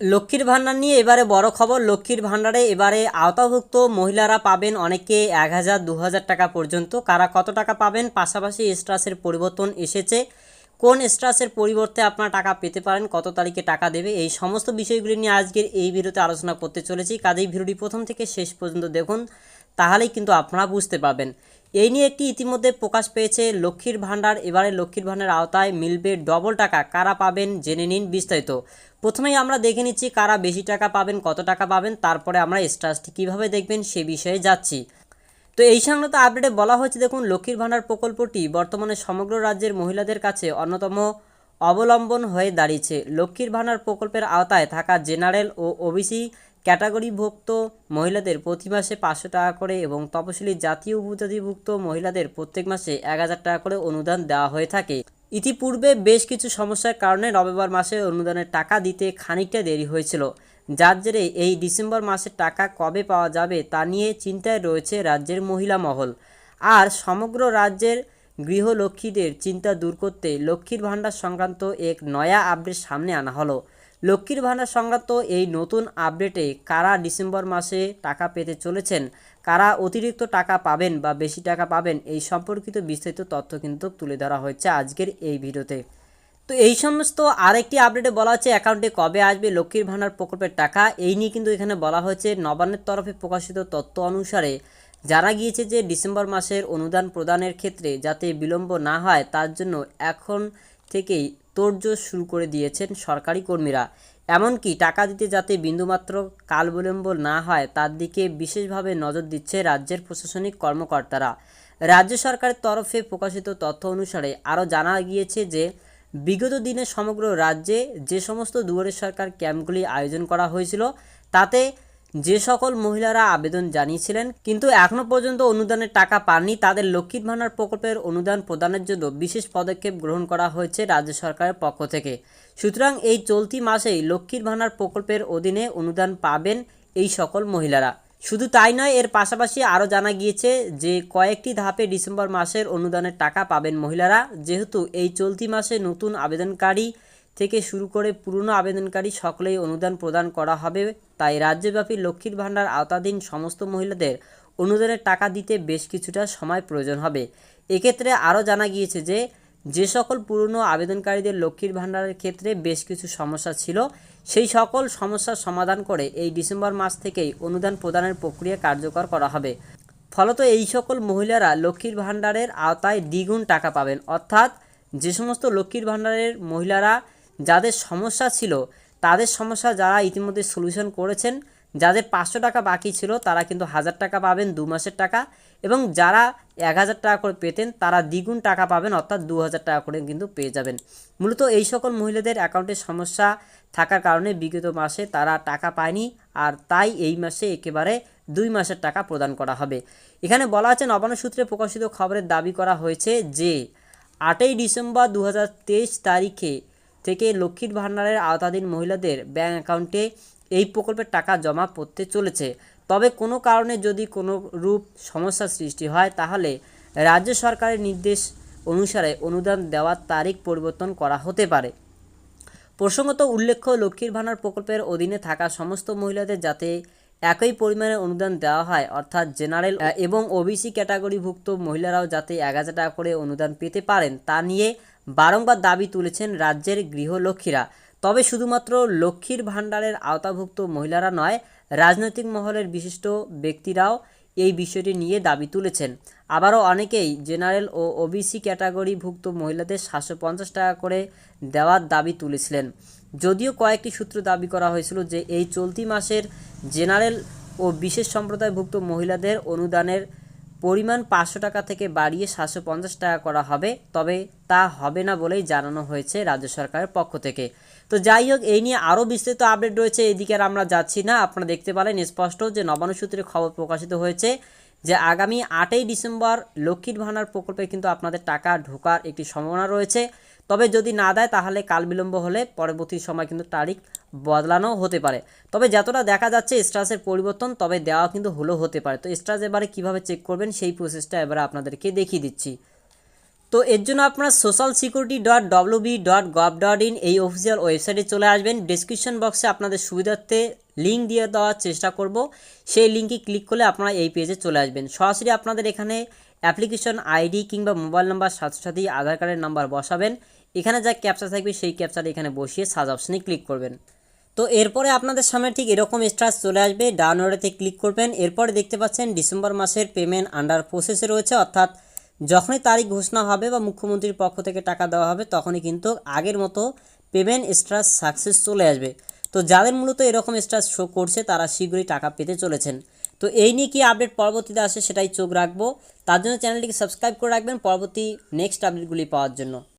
লক্ষ্মীর ভাণ্ডার নিয়ে এবারে বড় খবর। লক্ষ্মীর ভাণ্ডারে এবারে আওতাভুক্ত মহিলারা পাবেন অনেকে এক হাজার, দু হাজার টাকা পর্যন্ত। কারা কত টাকা পাবেন? পাশাপাশি স্ট্রাসের পরিবর্তন এসেছে। কোন স্ট্রাসের পরিবর্তে আপনার টাকা পেতে পারেন? কত তারিখে টাকা দেবে? এই সমস্ত বিষয়গুলি নিয়ে আজকের এই ভিডিওতে আলোচনা করতে চলেছি। কাজেই ভিডিওটি প্রথম থেকে শেষ পর্যন্ত দেখুন। তাহলেই কিন্তু আপনারা বুঝতে পারবেন। এই নিয়ে একটি ইতিমধ্যে প্রকাশ পেয়েছে, লক্ষ্মীর ভাণ্ডার। এবারে লক্ষ্মীর ভাণ্ডার আওতায় মিলবে ডবল টাকা। কারা পাবেন জেনে নিন বিস্তারিত। প্রথমেই আমরা দেখে নিচ্ছি কারা বেশি টাকা পাবেন, কত টাকা পাবেন, তারপরে আমরা স্ট্রাসটি কীভাবে দেখবেন সে বিষয়ে যাচ্ছি। তো এই সংক্রান্ত আপডেটে বলা হয়েছে, দেখুন, লক্ষ্মীর ভাণ্ডার প্রকল্পটি বর্তমানে সমগ্র রাজ্যের মহিলাদের কাছে অন্যতম অবলম্বন হয়ে দাঁড়িয়েছে। লক্ষ্মীর ভাণ্ডার প্রকল্পের আওতায় থাকা জেনারেল ও ওবিসি ক্যাটাগরিভুক্ত মহিলাদের প্রতি মাসে পাঁচশো টাকা করে এবং তপশিলি জাতীয় উপজাতিভুক্ত মহিলাদের প্রত্যেক মাসে এক হাজার টাকা করে অনুদান দেওয়া হয়ে থাকে। ইতিপূর্বে বেশ কিছু সমস্যার কারণে নভেম্বর মাসে অনুদানের টাকা দিতে খানিকটা দেরি হয়েছিল। যার জেরে এই ডিসেম্বর মাসের টাকা কবে পাওয়া যাবে তা নিয়ে চিন্তায় রয়েছে রাজ্যের মহিলা মহল। আর সমগ্র রাজ্যের গৃহলক্ষ্মীদের চিন্তা দূর করতে লক্ষ্মীর ভাণ্ডার সংক্রান্ত এক নয়া আপডেট সামনে আনা হলো। লক্ষ্মীর ভাণ্ডার সংক্রান্ত এই নতুন আপডেটে কারা ডিসেম্বর মাসে টাকা পেতে চলেছেন, কারা অতিরিক্ত টাকা পাবেন বা বেশি টাকা পাবেন, এই সম্পর্কিত বিস্তারিত তথ্য কিন্তু তুলে ধরা হয়েছে আজকের এই ভিডিওতে। তো এই সমস্ত আরেকটি আপডেটে বলা হচ্ছে অ্যাকাউন্টে কবে আসবে লক্ষ্মীর ভাণ্ডার প্রকল্পের টাকা, এই নিয়ে কিন্তু এখানে বলা হয়েছে নবান্নের তরফে প্রকাশিত তথ্য অনুসারে জানা গিয়েছে যে ডিসেম্বর মাসের অনুদান প্রদানের ক্ষেত্রে যাতে বিলম্ব না হয় তার জন্য এখন থেকেই তোড়জোড় শুরু করে দিয়েছেন সরকারি কর্মীরা। এমনকি টাকা দিতে যাতে বিন্দুমাত্র কাল বিলম্ব না হয়, তার দিকে বিশেষভাবে নজর দিচ্ছে রাজ্যের প্রশাসনিক কর্মকর্তারা। রাজ্য সরকারের তরফে প্রকাশিত তথ্য অনুসারে আরও জানা গিয়েছে যে, বিগত দিনে সমগ্র রাজ্যে যে সমস্ত দুয়ারে সরকার ক্যাম্পগুলি আয়োজন করা হয়েছিল, তাতে যে সকল মহিলারা আবেদন জানিয়েছিলেন, কিন্তু এখনও পর্যন্ত অনুদানের টাকা পাননি, তাদের লক্ষ্মীর ভাণ্ডার প্রকল্পের অনুদান প্রদানের জন্য বিশেষ পদক্ষেপ গ্রহণ করা হয়েছে রাজ্য সরকারের পক্ষ থেকে। সুতরাং এই চলতি মাসেই লক্ষ্মীর ভাণ্ডার প্রকল্পের অধীনে অনুদান পাবেন এই সকল মহিলারা। শুধু তাই নয়, এর পাশাপাশি আরও জানা গিয়েছে যে কয়েকটি ধাপে ডিসেম্বর মাসের অনুদানের টাকা পাবেন মহিলারা। যেহেতু এই চলতি মাসে নতুন আবেদনকারী থেকে শুরু করে পুরনো আবেদনকারী সকলেই অনুদান প্রদান করা হবে। তাই রাজ্যব্যাপী লক্ষ্মীর ভাণ্ডার আওতাধীন সমস্ত মহিলাদের অনুদানের টাকা দিতে বেশ কিছুটা সময় প্রয়োজন হবে। এক্ষেত্রে আরও জানা গিয়েছে যে যে সকল পুরনো আবেদনকারীদের লক্ষ্মীর ভাণ্ডারের ক্ষেত্রে বেশ কিছু সমস্যা ছিল, সেই সকল সমস্যার সমাধান করে এই ডিসেম্বর মাস থেকেই অনুদান প্রদানের প্রক্রিয়া কার্যকর করা হবে। ফলত এই সকল মহিলারা লক্ষ্মীর ভাণ্ডারের আওতায় দ্বিগুণ টাকা পাবেন। অর্থাৎ যে সমস্ত লক্ষ্মীর ভাণ্ডারের মহিলারা যাদের সমস্যা ছিল, তাদের সমস্যা যারা ইতিমধ্যে সলিউশন করেছেন, যাদের পাঁচশো টাকা বাকি ছিল, তারা কিন্তু হাজার টাকা পাবেন দু মাসের টাকা এবং যারা এক হাজার টাকা করে পেতেন, তারা দ্বিগুণ টাকা পাবেন, অর্থাৎ দু হাজার টাকা করে কিন্তু পেয়ে যাবেন। মূলত এই সকল মহিলাদের অ্যাকাউন্টে সমস্যা থাকার কারণে বিগত মাসে তারা টাকা পায়নি আর তাই এই মাসে একেবারে দুই মাসের টাকা প্রদান করা হবে। এখানে বলা আছে, নবান্ন সূত্রে প্রকাশিত খবরের দাবি করা হয়েছে যে, আটই ডিসেম্বর দু হাজার তেইশ তারিখে থেকে লক্ষ্মীর ভাণ্ডারের আওতাধীন মহিলাদের ব্যাঙ্ক অ্যাকাউন্টে এই প্রকল্পের টাকা জমা পড়তে চলেছে। তবে কোনো কারণে যদি কোনো রূপ সমস্যার সৃষ্টি হয়, তাহলে রাজ্য সরকারের নির্দেশ অনুসারে অনুদান দেওয়ার তারিখ পরিবর্তন করা হতে পারে। প্রসঙ্গত উল্লেখ্য, লক্ষ্মীর ভাণ্ডার প্রকল্পের অধীনে থাকা সমস্ত মহিলাদের যাতে একই পরিমাণে অনুদান দেওয়া হয়, অর্থাৎ জেনারেল এবং ওবিসি ক্যাটাগরিভুক্ত মহিলারাও যাতে এক হাজার টাকা করে অনুদান পেতে পারেন, তা নিয়ে বারংবার দাবি তুলেছেন রাজ্যের গৃহলক্ষ্মীরা। তবে শুধুমাত্র লক্ষ্মীর ভাণ্ডারের আওতাভুক্ত মহিলারা নয়, রাজনৈতিক মহলের বিশিষ্ট ব্যক্তিরাও এই বিষয়টি নিয়ে দাবি তুলেছেন। আবারও অনেকেই জেনারেল ও ওবিসি ক্যাটাগরিভুক্ত মহিলাদের সাতশো পঞ্চাশ টাকা করে দেওয়ার দাবি তুলেছিলেন। যদিও কয়েকটি সূত্র দাবি করা হয়েছিল যে এই চলতি মাসের জেনারেল ও বিশেষ সম্প্রদায়ভুক্ত মহিলাদের অনুদানের পরিমাণ পাঁচশো টাকা থেকে বাড়িয়ে সাতশো পঞ্চাশ টাকা করা হবে, তবে তা হবে না বলেই জানানো হয়েছে রাজ্য সরকারের পক্ষ থেকে। তো যাই হোক, এই নিয়ে আরও বিস্তৃত আপডেট রয়েছে, এদিকে আর আমরা যাচ্ছি না। আপনারা দেখতে পারেন স্পষ্ট যে নবান্ন সূত্রে খবর প্রকাশিত হয়েছে যে আগামী আটই ডিসেম্বর লক্ষ্মীর ভাণ্ডার প্রকল্পে কিন্তু আপনাদের টাকা ঢোকার একটি সম্ভাবনা রয়েছে। তবে যদি না দেয়, তাহলে কাল বিলম্ব হলে পরবর্তী সময় কিন্তু তারিখ বদলানো হতে পারে। তবে যতটা দেখা যাচ্ছে, স্ট্রাসের পরিবর্তন তবে দেওয়া কিন্তু হলেও হতে পারে। তো স্ট্রাস এবারে কীভাবে চেক করবেন, সেই প্রসেসটা এবারে আপনাদেরকে দেখিয়ে দিচ্ছি। তো এর জন্য আপনারা social security dot WB dot gov dot in এই অফিসিয়াল ওয়েবসাইটে চলে আসবেন। ডিসক্রিপশন বক্সে আপনাদের সুবিধার্থে লিঙ্ক দিয়ে দেওয়ার চেষ্টা করব। সেই লিঙ্কে ক্লিক করলে আপনারা এই পেজে চলে আসবেন। সরাসরি আপনাদের এখানে অ্যাপ্লিকেশন আইডি কিংবা মোবাইল নাম্বার সাথে সাথেই আধার কার্ডের নাম্বার বসাবেন। এখানে যা ক্যাপচা থাকবে সেই ক্যাপচার এখানে বসিয়ে সাজ অপশানে ক্লিক করবেন। তো এরপরে আপনাদের সামনে ঠিক এরকম স্টার্স চলে আসবে। ডাউনলোডেতে ক্লিক করবেন। এরপরে দেখতে পাচ্ছেন ডিসেম্বর মাসের পেমেন্ট আন্ডার প্রসেসে রয়েছে। অর্থাৎ যখনই তারিখ ঘোষণা হবে বা মুখ্যমন্ত্রীর পক্ষ থেকে টাকা দেওয়া হবে, তখনই কিন্তু আগের মতো পেমেন্ট স্ট্রাস সাকসেস চলে আসবে। তো যাদের মূলত এরকম স্ট্রাস শো করছে, তারা শীঘ্রই টাকা পেতে চলেছেন। তো এই নিয়ে কি আপডেট পরবর্তীতে আসে সেটাই চোখ রাখব। তার জন্য চ্যানেলটিকে সাবস্ক্রাইব করে রাখবেন পরবর্তী নেক্সট আপডেটগুলি পাওয়ার জন্য।